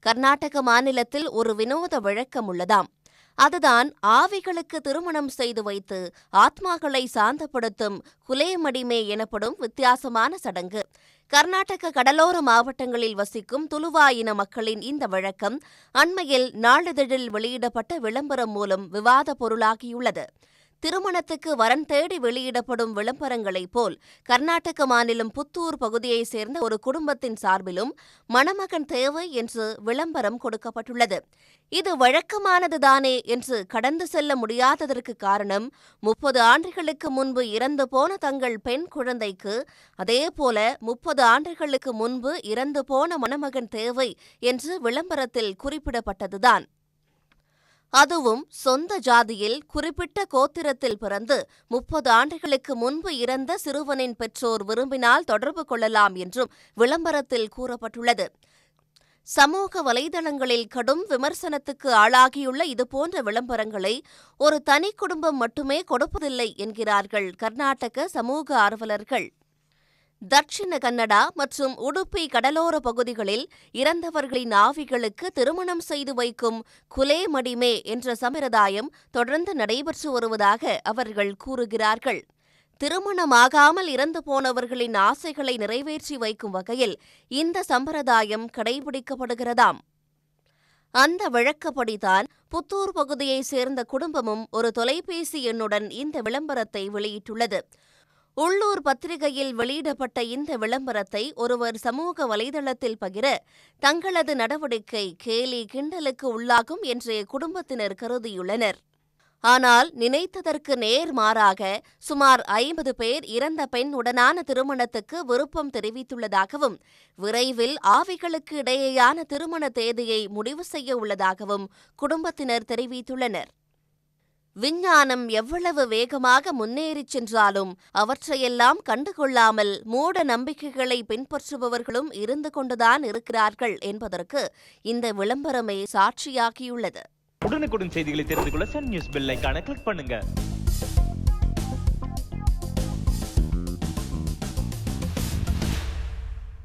கர்நாடக மாநிலத்தில் ஒரு வினோத வழக்கம் உள்ளதாம். அதுதான் ஆவிகளுக்கு திருமணம் செய்து வைத்து ஆத்மாக்களை சாந்தப்படுத்தும் குலேமடிமே எனப்படும் வித்தியாசமான சடங்கு. கர்நாடக கடலோர மாவட்டங்களில் வசிக்கும் துலுவா இன மக்களின் இந்த வழக்கம் அண்மையில் நாளிதழில் வெளியிடப்பட்ட விளம்பரம் மூலம் விவாத பொருளாகியுள்ளது. திருமணத்துக்கு வரன் தேடி வெளியிடப்படும் விளம்பரங்களைப் போல் கர்நாடக மாநிலம் புத்தூர் பகுதியைச் சேர்ந்த ஒரு குடும்பத்தின் சார்பிலும் மணமகன் தேவை என்று விளம்பரம் கொடுக்கப்பட்டுள்ளது. இது வழக்கமானதுதானே என்று கடந்து செல்ல முடியாததற்கு காரணம் முப்பது ஆண்டுகளுக்கு முன்பு இறந்து போன தங்கள் பெண் குழந்தைக்கு அதேபோல முப்பது ஆண்டுகளுக்கு முன்பு இறந்து போன மணமகன் தேவை என்று விளம்பரத்தில் குறிப்பிடப்பட்டதுதான். அதுவும் சொந்த ஜாதியில் குறிப்பிட்ட கோத்திரத்தில் பிறந்து முப்பது ஆண்டுகளுக்கு முன்பு இறந்த சிறுவனின் பெற்றோர் விரும்பினால் தொடர்பு கொள்ளலாம் என்றும் விளம்பரத்தில் கூறப்பட்டுள்ளது. சமூக வலைதளங்களில் கடும் விமர்சனத்துக்கு ஆளாகியுள்ள இதுபோன்ற விளம்பரங்களை ஒரு தனி குடும்பம் மட்டுமே கொடுப்பதில்லை என்கிறார்கள் கர்நாடக சமூக ஆர்வலர்கள். தட்சிண கன்னடா மற்றும் உடுப்பி கடலோர பகுதிகளில் இறந்தவர்களின் ஆவிகளுக்கு திருமணம் செய்து வைக்கும் குலே மடிமே என்ற சம்பிரதாயம் தொடர்ந்து நடைபெற்று வருவதாக அவர்கள் கூறுகிறார்கள். திருமணமாகாமல் இறந்து போனவர்களின் ஆசைகளை நிறைவேற்றி வைக்கும் வகையில் இந்த சம்பிரதாயம் கடைபிடிக்கப்படுகிறதாம். அந்த வழக்கப்படிதான் புத்தூர் பகுதியைச் சேர்ந்த குடும்பமும் ஒரு தொலைபேசி எண்ணுடன் இந்த விளம்பரத்தை வெளியிட்டுள்ளது. உள்ளூர் பத்திரிகையில் வெளியிடப்பட்ட இந்த விளம்பரத்தை ஒருவர் சமூக வலைதளத்தில் பகிர தங்களது நடவடிக்கை கேலி கிண்டலுக்கு உள்ளாகும் என்று குடும்பத்தினர் கருதியுள்ளனர். ஆனால் நினைத்ததற்கு நேர் மாறாக சுமார் ஐம்பது பேர் இறந்த பெண் உடனான திருமணத்துக்கு விருப்பம் தெரிவித்துள்ளதாகவும் விரைவில் ஆவிகளுக்கு இடையேயான திருமண தேதியை முடிவு செய்ய உள்ளதாகவும் குடும்பத்தினர் தெரிவித்துள்ளனர். விஞ்ஞானம் எவ்வளவு வேகமாக முன்னேறிச் சென்றாலும் அவற்றையெல்லாம் கண்டுகொள்ளாமல் மூட நம்பிக்கைகளை பின்பற்றுபவர்களும் இருந்து கொண்டுதான் இருக்கிறார்கள் என்பதற்கு இந்த விளம்பரமே சாட்சியாகியுள்ளது. உடனுக்குடன் செய்திகளை தெரிந்து கொள்ள சன் நியூஸ் பெல் கிளிக் பண்ணுங்க.